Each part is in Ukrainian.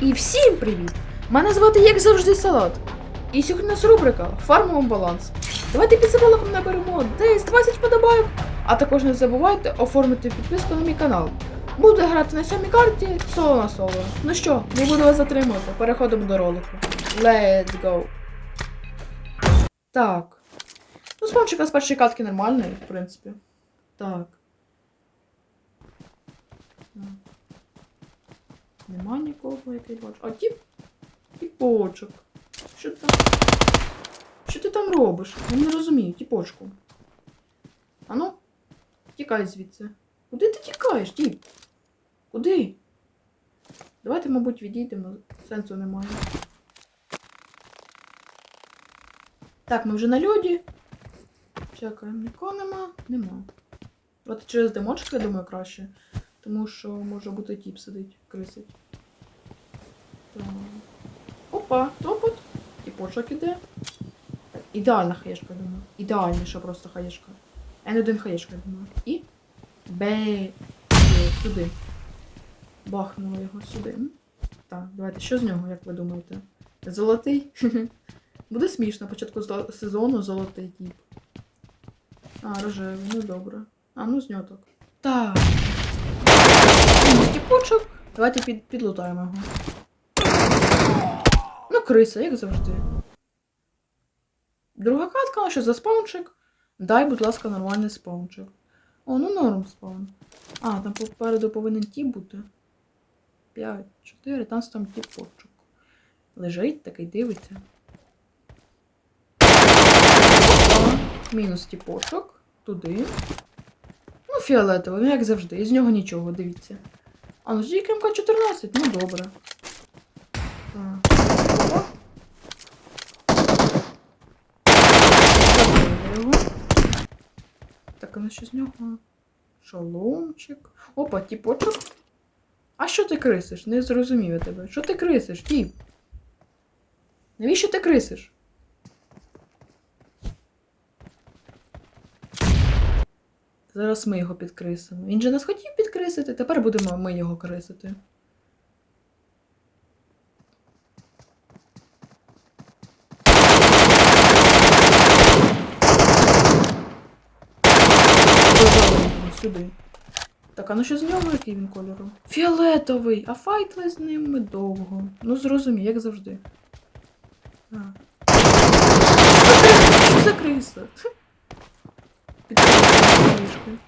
І всім привіт! Мене звати як завжди Салат. І сьогодні у нас рубрика Фармовий баланс. Давайте під заболоком наберемо десь 20 подобайок, а також не забувайте оформити підписку на мій канал. Буду грати на сьомій карті соло на соло. Ну що, не буду вас затримувати, переходимо до ролику. Let's go! Так. Ну, спамчика з першої катки нормальний, в принципі. Так. Нема нікого, який бачу. А тіп. Тіпочок. Що там? Що ти там робиш? Я не розумію, тіпочку. Ану, тікай звідси. Куди ти тікаєш, тіп? Куди? Давайте, мабуть, відійдемо. Сенсу немає. Так, ми вже на льоді. Чекаємо, нікого нема? Нема. От через димочок, я думаю, краще. Тому що може бути тіп сидить, крисить. Опа, топот. Тіпочок іде. Ідеальна хаєшка, думаю. Ідеальніша просто хаєшка. N1 хаєшка, думаю. І. Бе. Сюди. Бахнула його сюди. Так, давайте, що з нього, як ви думаєте? Золотий? Буде смішно, початку сезону золотий тіп. А, рожевий, ну добре. А, ну з нього так. Так. Стіпочок. Давайте під, підлутаємо його. Ну, криса, як завжди. Друга катка, що за спаунчик? Дай, будь ласка, нормальний спаунчик. О, ну норм спаун. А, там попереду повинен ті бути. 5, 4, там там тіпочок. Лежить такий, дивиться. Мінус тіпочок. Туди. Ну, фіолетовий, ну як завжди. Із нього нічого, дивіться. А ну тільки МК-14, ну добре. Так. Опа. Забили. Так, а ну що з нього? Шоломчик. Опа, тіпочок. А що ти крисиш? Не зрозумів я тебе. Що ти крисиш, тіп? Навіщо ти крисиш? Зараз ми його підкрисимо. Він же нас хотів підкрисити, тепер будемо ми його крисити. Додали його Сюди. Так, а ну що з нього, який він кольору? Фіолетовий, а файтли з ним довго. Ну зрозумій, як завжди. А. Що за криса? Під книжкою.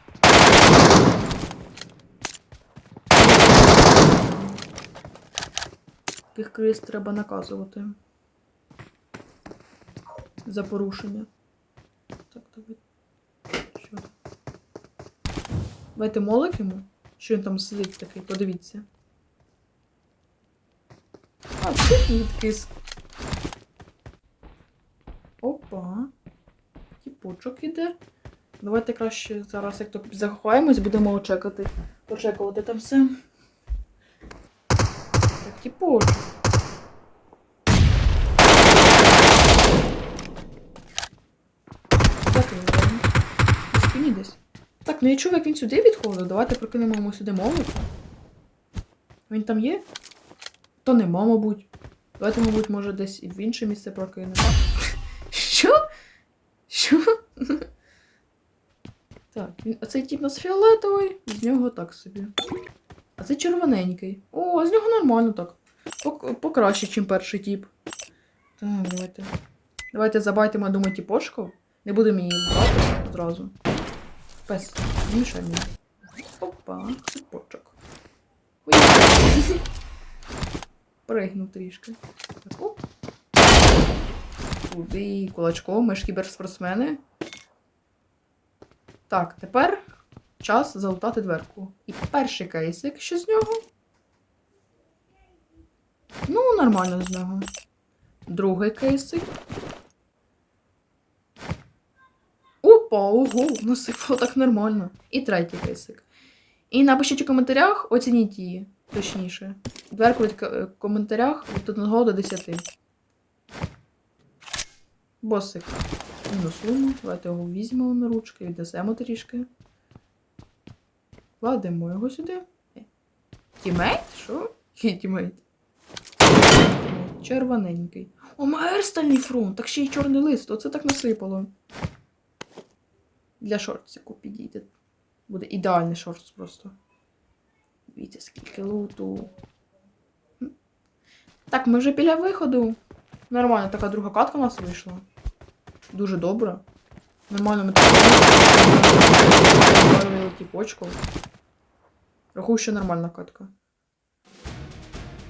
Таких крис треба наказувати. За порушення. Так, давай. Що? там? Давайте молик йому. Що він там сидить такий, подивіться. А, це відкис. Опа. Тіпочок іде. Давайте краще зараз, як то заховаємось, будемо чекати. Почекувати там все. Так, тіпочок. Так, він там. На спині десь. Так, ну я чув, як він сюди відходив. Давайте прокинемо йому сюди молик. Він там є? То нема, мабуть. Давайте, мабуть, може десь і в інше місце прокинемо. Що? Що? Так, він, оцей тип у нас фіолетовий, з нього так собі. А це червоненький. О, з нього нормально так. Покраще, ніж перший тип. Так, давайте. Давайте забайтимо, думаю, тіпошку. Не будемо її брати одразу. Пес, мішай мені. Опа, тіпочок. Ой. Пригнув трішки. Так, оп. Туди кулачком, ми ж кіберспортсмени. Так, тепер час залутати дверку. І перший кейсик, що з нього? Ну, нормально з нього. Другий кейсик. Опа, ого, насипало так нормально. І третій кейсик. І напишіть у коментарях, оцініть її, точніше. Дверку від к- коментарях від 1 до 10. Босик. Мінусуємо. Давайте його візьмемо на ручки, віднесемо трішки. Кладемо його сюди. Е, Тімейт? Що? Тімейт? Червоненький. О, Мерстальний фронт! Так ще й чорний лист, оце так насипало. Для шортсику підійде. Буде ідеальний шортс просто. Дивіться, скільки луту. Так, ми вже біля виходу. Нормально, така друга катка у нас вийшла. Дуже добре. Нормально ми так тіпочку. Рахую, що нормальна катка.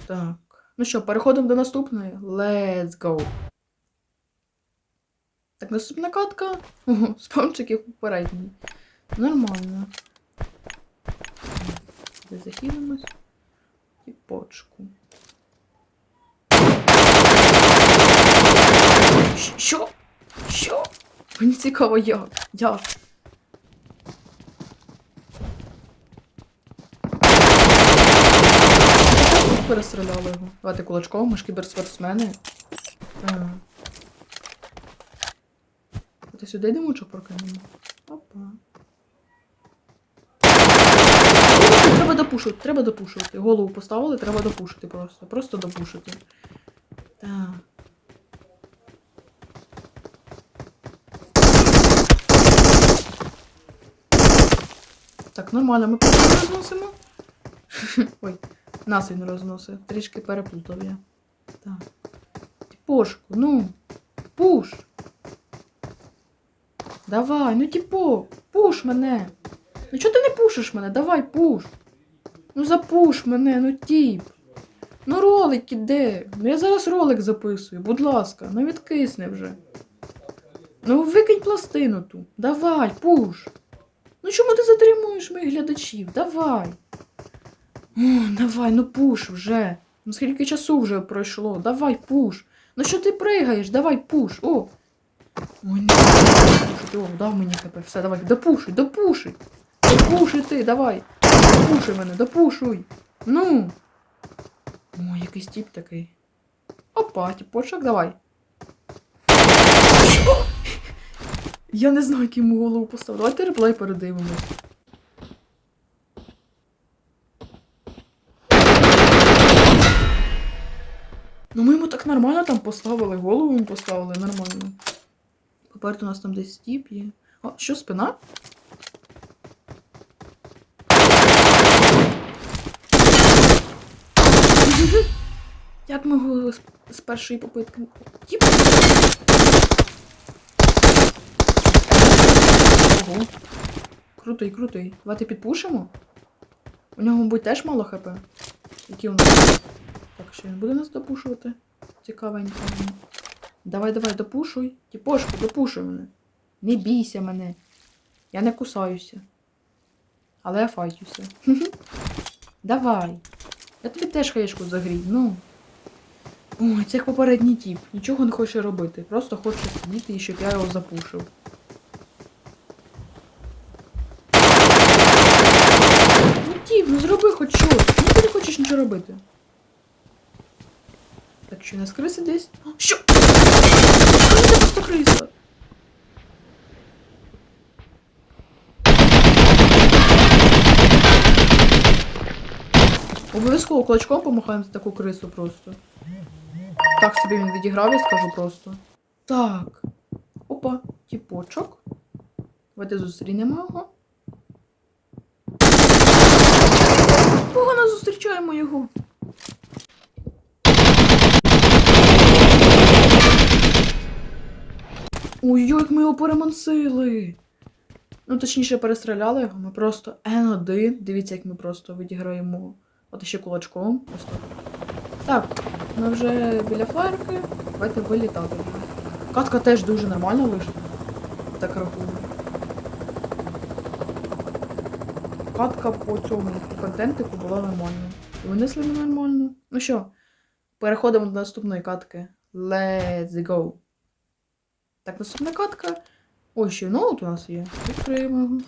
Так. Ну що, переходимо до наступної. Let's go. Так, наступна катка. Ого, спамчик як попередній. Нормально. Захилимось? Тіпочку. Щ- Що? Що? Мені цікаво, як? Як? Перестріляли його. Давайте кулачком, ми ж кіберспортсмени. Ага. Ти сюди димучок прокинемо? Опа. Треба допушити, треба допушувати. Голову поставили, треба допушити просто. Просто допушити. Так. Так, нормально, ми просто розносимо. Ой, нас він розносить. Трішки переплутав я. Так. Тіпошку, ну. Пуш. Давай, ну тіпо, пуш мене. Ну чого ти не пушиш мене? Давай, пуш. Ну запуш мене, ну тіп. Ну ролик іде. Ну я зараз ролик записую, будь ласка, ну відкисни вже. Ну викинь пластину ту. Давай, пуш. Ну чому ти затримуєш моїх глядачів? Давай. О, давай, ну пуш вже. Ну скільки часу вже пройшло? Давай, пуш. Ну що ти пригаєш? Давай, пуш. О. Ой, не пушить. О, дав мені хп. Все, давай, допушуй, допушуй. Допушуй ти, давай. Допушуй мене, допушуй. Ну. О, якийсь тип такий. Опа, тіпочок, давай. Що? Я не знаю, йому голову поставив. Давайте реплей передивимось. Ну ми йому так нормально там поставили, голову йому поставили нормально. Попереду у нас там десь стіп є. О, що, спина? Як ми з, першої попитки? Тіп. Ого. Крутий, крутий. Давайте підпушимо. У нього, мабуть, теж мало хп. Які у нас? Так, що він буде нас допушувати? Цікавенько. Давай, давай, допушуй. Тіпошку, допушуй мене. Не бійся мене. Я не кусаюся. Але я файтюся. Давай. Я тобі теж хаєшку загрій, ну. Ой, це як попередній тіп. Нічого не хоче робити. Просто хоче сидіти і щоб я його запушив. Ну тіп, ну зроби хоч щось. Ну ти не хочеш нічого робити. Так що у нас криси десь. Що це просто криса? Обов'язково кулачком помахаємо за таку крису просто. Так собі він відіграв, я скажу просто. Так. Опа, тіпочок. Давайте зустрінемо його. Погано зустрічаємо його. Ой, як ми його перемансили. Ну, точніше, перестріляли його. Ми просто N1. Дивіться, як ми просто відіграємо. От ще кулачком. Ось так. Ми вже біля флайерки. Давайте вилітати. Катка теж дуже нормально вийшла. Так рахую. Катка по цьому контентику була нормальна. Винесли ми нормально. Ну що, переходимо до наступної катки. Let's go. Так, наступна катка. Ой, ще ноут у нас є. Відкриємо його.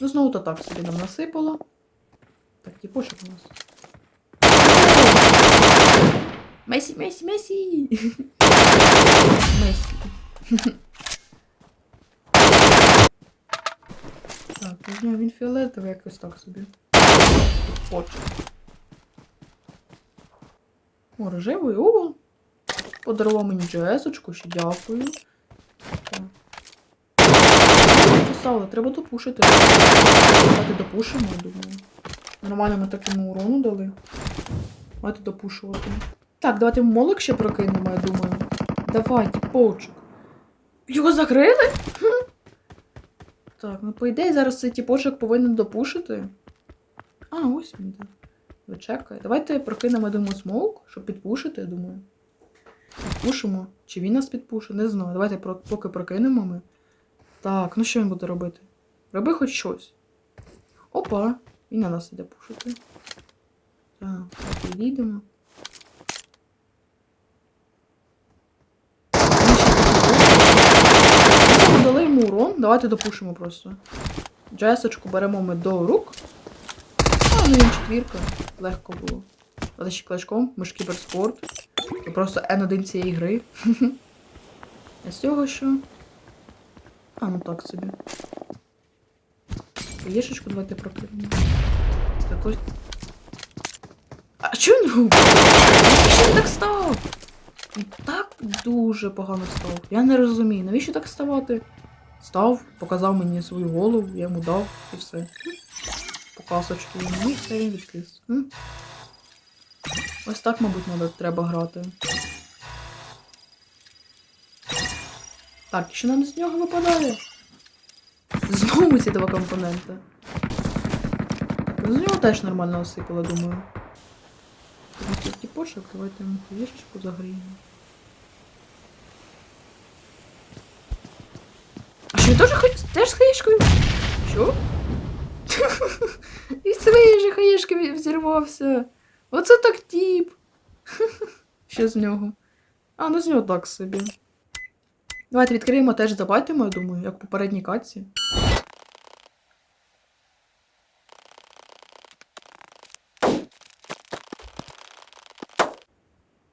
Ну, знову то так собі нам насипало. Так, тіпочок у нас. Месі, Месі, Месі! Месі. Так, візьмемо він фіолетовий якось так собі. От. О, рожевий, о! Подарував мені джесочку, ще дякую. Так. Поставили, треба допушити. Давайте допушимо, я думаю. Нормально ми так йому урону дали. Давайте допушувати. Так, давайте молик ще прокинемо, я думаю. Давайте, почек. Його закрили? Так, ну по ідеї зараз цей тіпочок повинен допушити. А, ось він так. Вичекає. Давайте прокинемо, думаю, смоук, щоб підпушити, я думаю. Підпушимо. Чи він нас підпушить? Не знаю. Давайте поки прокинемо ми. Так, ну що він буде робити? Роби хоч щось. Опа! Він на нас іде пушити. Так, так, відійдемо. Ми дали йому урон, давайте допушимо просто. Джесочку беремо ми до рук. А, ну він четвірка. Легко було. Але ще клачком, ми ж кіберспорт. Це просто N1 цієї гри. А з цього що? А, ну так собі. Яєшечку давайте прокинемо. Так ось. А він робить? Що він так став? Він так дуже погано став. Я не розумію, навіщо так ставати? Став, показав мені свою голову, я йому дав і все. Показочки йому і все він відкис. Ось так, мабуть, надо, треба грати. Так, що нам з нього випадає? Знову ці два компоненти. Так, з нього теж нормально осипало, думаю. Тут тіпочок, давайте йому хаєшечку загріємо. А що теж, ха... теж з хаєшкою? Що? І своєї же хаєшки взірвався. Оце так тіп. Що з нього? А, ну з нього так собі. Давайте відкриємо теж забайтимо, я думаю, як в попередній катці.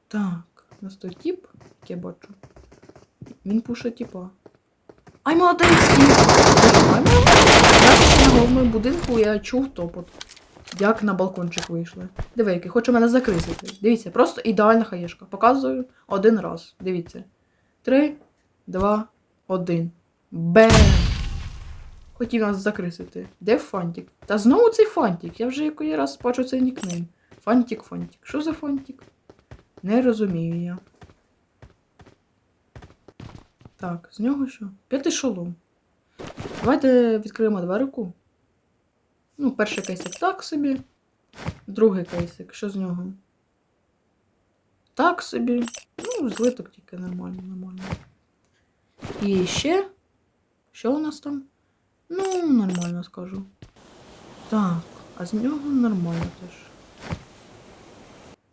Так, у нас той тіп, як я бачу. Він пуше тіпа. Ай, молодець! Ай, молодець! На головному будинку я чув топот. Як на балкончик вийшли. Диви, який хоче мене закрисити. Дивіться, просто ідеальна хаєшка. Показую один раз. Дивіться. Три, два, один. Бем! Хотів нас закрисити. Де фантик? Та знову цей фантик. Я вже який раз бачу цей нікнейм. Фантик, фантик. Що за фантик? Не розумію я. Так, з нього що? П'ятий шолом. Давайте відкриємо дверку. Ну, перший кейсик так собі. Другий кейсик. Що з нього? Так собі. Ну, злиток тільки нормально, нормально. І ще. Що у нас там? Ну, нормально скажу. Так, а з нього нормально теж.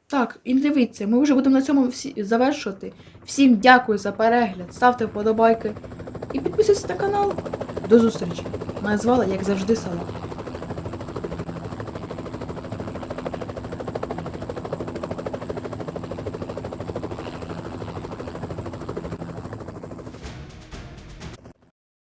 Так, і дивіться, ми вже будемо на цьому всі завершувати. Всім дякую за перегляд, ставте вподобайки і підписуйтесь на канал. До зустрічі! Мене звали, як завжди, Сала.